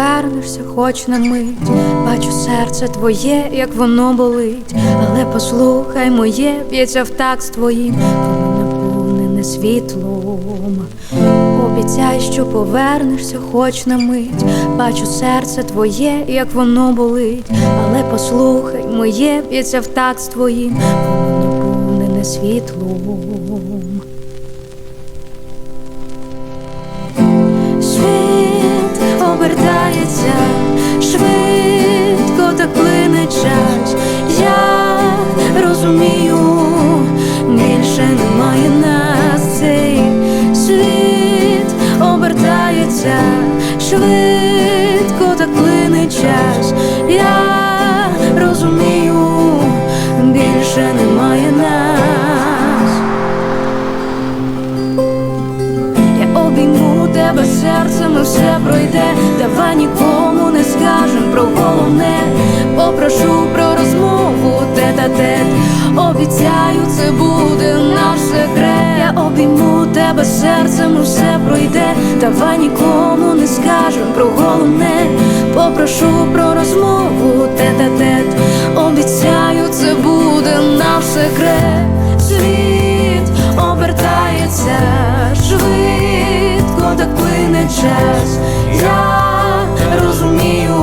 Повернешся, хоч на мить. Бачу серце твоє, як воно болить, але послухай моє, б'ється в такт з твоїм, наповнене світлом. Обіцяй, що повернешся, хоч на мить. Бачу серце твоє, як воно болить, але послухай моє, б'ється в такт з твоїм, наповнене світлом. Розумію, більше немає нас. Цей світ обертається, швидко так плине час. Я розумію, більше немає нас. Я обійму тебе серцем і все пройде. Давай нікому не скажем про головне. Тебе серцем і все пройде. Давай нікому не скажем про головне. Попрошу про розмову тет-а-тет Обіцяю, це буде наш секрет. Світ обертається швидко, так плине час. Я розумію,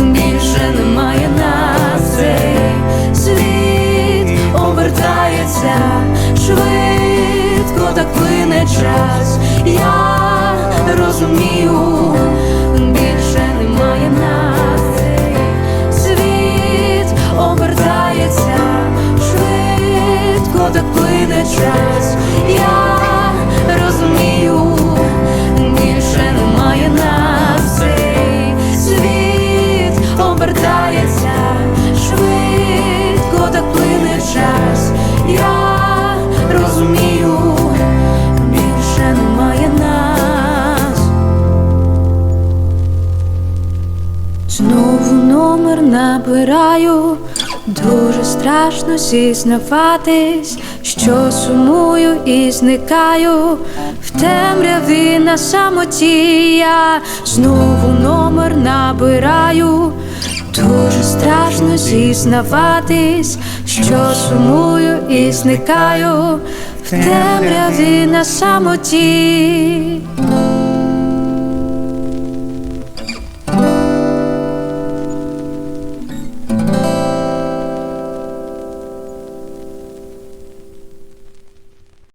більше немає нас. Цей світ обертається розумію, номер дуже страшно зізнаватись, що сумую і зникаю в темряві на самоті. Я знову номер набираю, дуже страшно зізнаватись, що сумую і зникаю в темряві на самоті.